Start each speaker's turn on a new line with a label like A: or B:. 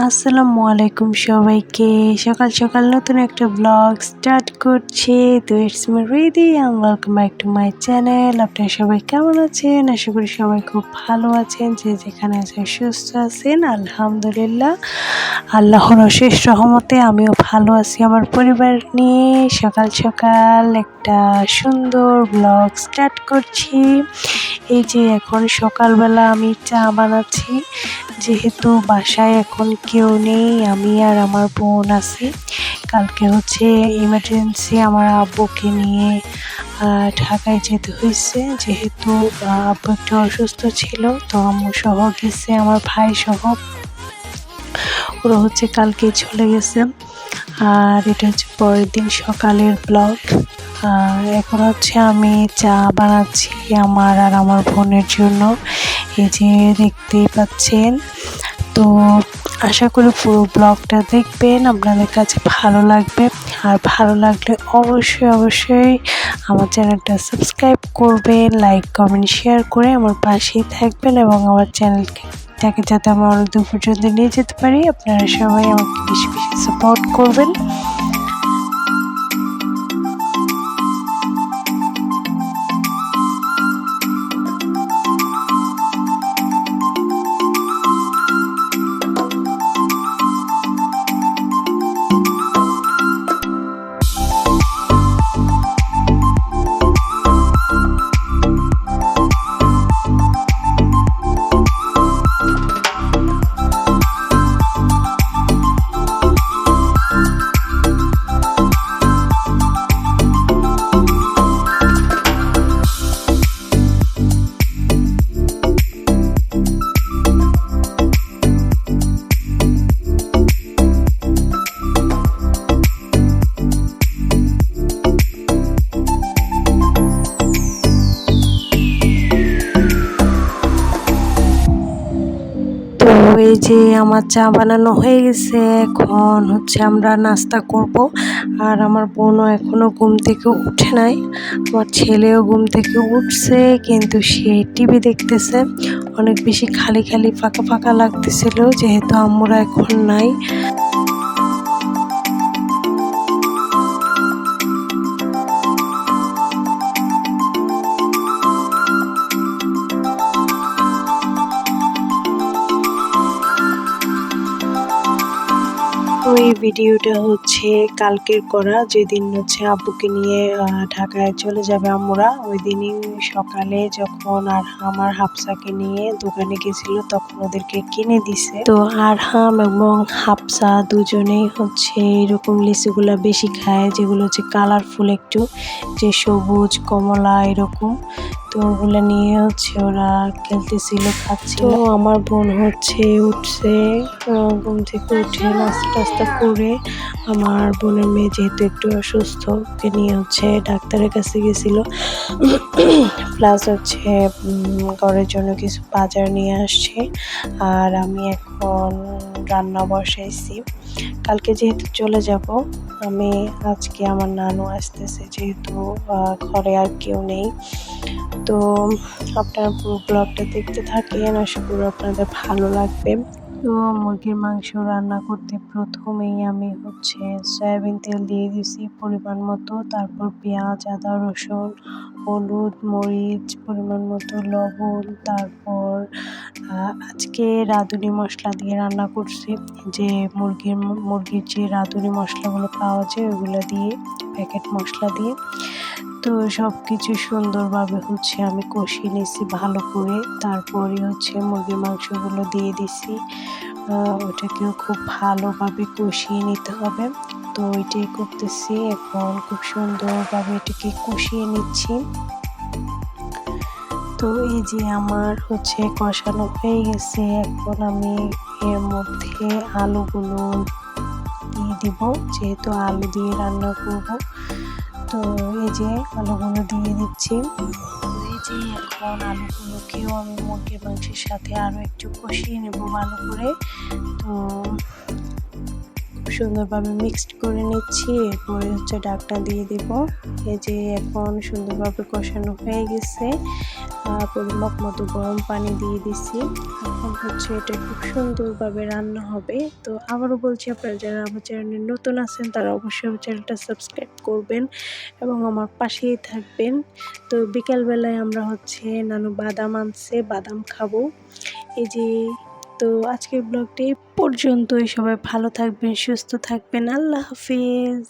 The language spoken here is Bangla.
A: আসসালামু আলাইকুম সবাইকে। সকাল সকাল নতুন একটা ব্লগ স্টার্ট করছি। তো it's me Ridi and welcome back to my channel আপনারা সবাই কেমন আছেন? আশা করি সবাই খুব ভালো আছেন। যে যেখানে আছেন সুস্থ আছেন, আলহামদুলিল্লাহ। আল্লাহর অশেষ রহমতে আমিও ভালো আছি আমার পরিবার নিয়ে। সকাল সকাল একটা সুন্দর ব্লগ স্টার্ট করছি। এই যে এখন সকালবেলা আমি চা বানাচ্ছি, যেহেতু বাসায় এখন কেউ নেই, আমি আর আমার বোন আছি। কালকে হচ্ছে ইমার্জেন্সি আমার আব্বুকে নিয়ে ঢাকায় যেতে হয়েছে। যেহেতু আব্বু একটু অসুস্থ ছিল, তো আম্মু সহ গেছে, আমার ভাই সহ। ওরা হচ্ছে কালকে চলে গেছে। আর এটা হচ্ছে পরের দিন সকালের ব্লগ এখন হচ্ছে আমি চা বানাচ্ছি আমার আর আমার বোনের জন্য। এই যে দেখতেই পাচ্ছেন। তো আশা করি পুরো ব্লগটা দেখবেন, আপনাদের কাছে ভালো লাগবে। আর ভালো লাগলে অবশ্যই অবশ্যই আমার চ্যানেলটা সাবস্ক্রাইব করবেন, লাইক, কমেন্ট, শেয়ার করে আমার পাশেই থাকবেন এবং আমার চ্যানেলকে তাকে যাতে আমরা অনেক দূর পর্যন্ত নিয়ে যেতে পারি, আপনারা সবাই আমাকে বেশি বেশি সাপোর্ট করবেন। এই যে আমার চা বানানো হয়ে গেছে, এখন হচ্ছে আমরা নাস্তা করব। আর আমার বোনও এখনও ঘুম থেকে উঠে নাই, আমার ছেলেও ঘুম থেকে উঠছে, কিন্তু সে টিভি দেখতেছে। অনেক বেশি খালি খালি ফাঁকা ফাঁকা লাগতেছিল, যেহেতু আমরা এখন নাই। ওই ভিডিওটা হচ্ছে কালকের করা। যেদিন হচ্ছে আব্বুকে নিয়ে ঢাকায় চলে যাবে আমরা ওই দিনই সকালে যখন আর আমার হাফসাকে নিয়ে দোকানে গেছিল, তখন ওদেরকে কিনে দিছে। তো আরহাম এবং হাফসা দুজনেই হচ্ছে এরকম লিচুগুলা বেশি খায়, যেগুলো হচ্ছে কালারফুল একটু, যে সবুজ, কমলা এরকম। তো ওগুলো নিয়ে হচ্ছে ওরা খেলতেছিল, খাচ্ছিল। আমার বোন হচ্ছে উঠছে ঘুম থেকে উঠে নাস্তা টাস্তা করে আমার বোনের মেয়ে যেহেতু একটু অসুস্থ, ওকে নিয়ে হচ্ছে ডাক্তারের কাছে গেছিল। প্লাস হচ্ছে ঘরের জন্য কিছু বাজার নিয়ে আসছে। আর আমি এখন রান্না বসাইছি। কালকে যেহেতু চলে যাব, আমি আজকে আমার নানু আসতেছে যেহেতু ঘরে আর কেউ নেই। তো আপনারা পুরো ব্লগটা দেখতে থাকেন, আশা করি আপনাদের ভালো লাগবে। তো মুরগির মাংস রান্না করতে প্রথমেই আমি হচ্ছে সয়াবিন তেল দিয়ে দিছি পরিমাণ মতো। তারপর পেঁয়াজ, আদা, রসুন, হলুদ, মরিচ, পরিমাণ মতো লবণ, তারপর আজকে রাঁধুনি মশলা দিয়ে রান্না করছি। যে মুরগির মুরগির যে রাঁধুনি মশলাগুলো পাওয়া যায় ওগুলো দিয়ে, প্যাকেট মশলা দিয়ে। তো সব কিছু সুন্দরভাবে হচ্ছে আমি কষিয়ে নিছি ভালো করে। তারপরে হচ্ছে মুরগির মাংসগুলো দিয়ে দিছি। ওটাকেও খুব ভালোভাবে কষিয়ে নিতে হবে। তো ওইটাই করতেছি। এখন খুব সুন্দরভাবে এটাকে কষিয়ে নিচ্ছি। তো এই যে আমার হচ্ছে কষানো হয়ে গেছে। এখন আমি এর মধ্যে আলুগুলো দিয়ে দিব। যেহেতু আলু দিয়ে রান্না করব। তো এই যে আলুগুলো দিয়ে দিচ্ছি। এই যে এখন আলুগুলোকেও আমি মুরগির মাংসের সাথে আরও একটু কষিয়ে নেব ভালো করে। তো সুন্দরভাবে মিক্সড করে নিচ্ছি, এরপরে হচ্ছে ডাকটা দিয়ে দেব। এই যে এখন সুন্দরভাবে কষানো হয়ে গেছে। পরিমাপ মতো গরম পানি দিয়ে দিচ্ছি। এখন হচ্ছে এটা খুব সুন্দরভাবে রান্না হবে। তো আবারও বলছি আপনারা যারা আমার চ্যানেলে নতুন আছেন, তারা অবশ্যই আমার চ্যানেলটা সাবস্ক্রাইব করবেন এবং আমার পাশেই থাকবেন। তো বিকালবেলায় আমরা হচ্ছে নানু বাদাম আনছে, বাদাম খাব। এই যে, তো আজকের ব্লগটি পর্যন্তই। সবাই ভালো থাকবেন, সুস্থ থাকবেন। আল্লাহ হাফিজ।